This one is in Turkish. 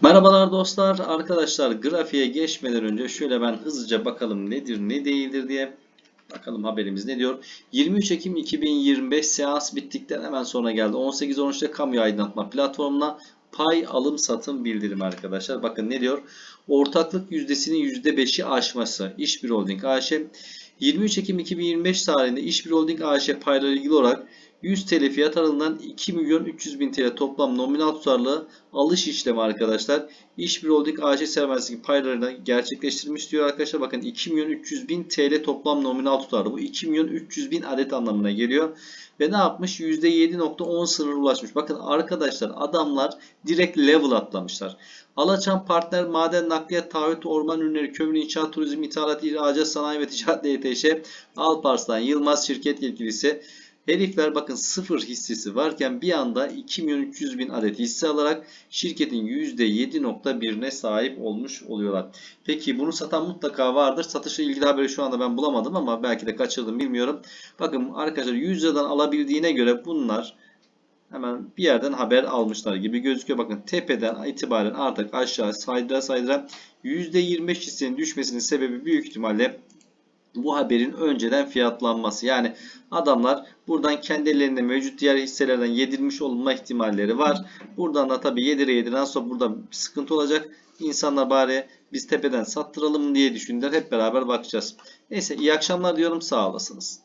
Merhabalar dostlar. Arkadaşlar grafiğe geçmeden önce şöyle ben hızlıca bakalım nedir ne değildir diye. Bakalım haberimiz ne diyor. 23 Ekim 2025 seans bittikten hemen sonra geldi. 18-13'te kamu aydınlatma platformuna pay alım satım bildirim arkadaşlar. Bakın ne diyor? Ortaklık yüzdesinin %5'i aşması. İşbir Holding AŞ 23 Ekim 2025 tarihinde İşbir Holding AŞ payla ilgili olarak 100 TL fiyat aralığından 2 milyon 300 bin TL toplam nominal tutarlı alış işlemi arkadaşlar. İşbir Holding AŞ sermayesindeki paylarını gerçekleştirmiş diyor arkadaşlar. Bakın 2 milyon 300 bin TL toplam nominal tutarlı. Bu 2 milyon 300 bin adet anlamına geliyor. Ve ne yapmış? %7.10 sınırı ulaşmış. Bakın arkadaşlar adamlar direkt level atlamışlar. Alaçam Partner Maden Nakliyat Taahhüt Orman Ürünleri Kömür İnşaat Turizm İthalat İhracat Sanayi ve Ticaret DTŞ Alparslan Yılmaz Şirket Yetkilisi Herifler bakın sıfır hissesi varken bir anda 2 milyon 300 bin adet hisse alarak şirketin %7.1'ine sahip olmuş oluyorlar. Peki bunu satan mutlaka vardır. Satışla ilgili haberi şu anda ben bulamadım ama belki de kaçırdım bilmiyorum. Bakın arkadaşlar 100 liradan alabildiğine göre bunlar hemen bir yerden haber almışlar gibi gözüküyor. Bakın tepeden itibaren artık aşağı saydıra saydıra %25 hissenin düşmesinin sebebi büyük ihtimalle bu haberin önceden fiyatlanması. Yani adamlar buradan kendi ellerinde mevcut diğer hisselerden yedirmiş olma ihtimalleri var. Buradan da tabii yedire yediren sonra burada bir sıkıntı olacak. İnsanlar bari biz tepeden sattıralım diye düşündüler. Hep beraber bakacağız. Neyse iyi akşamlar diyorum. Sağ olasınız.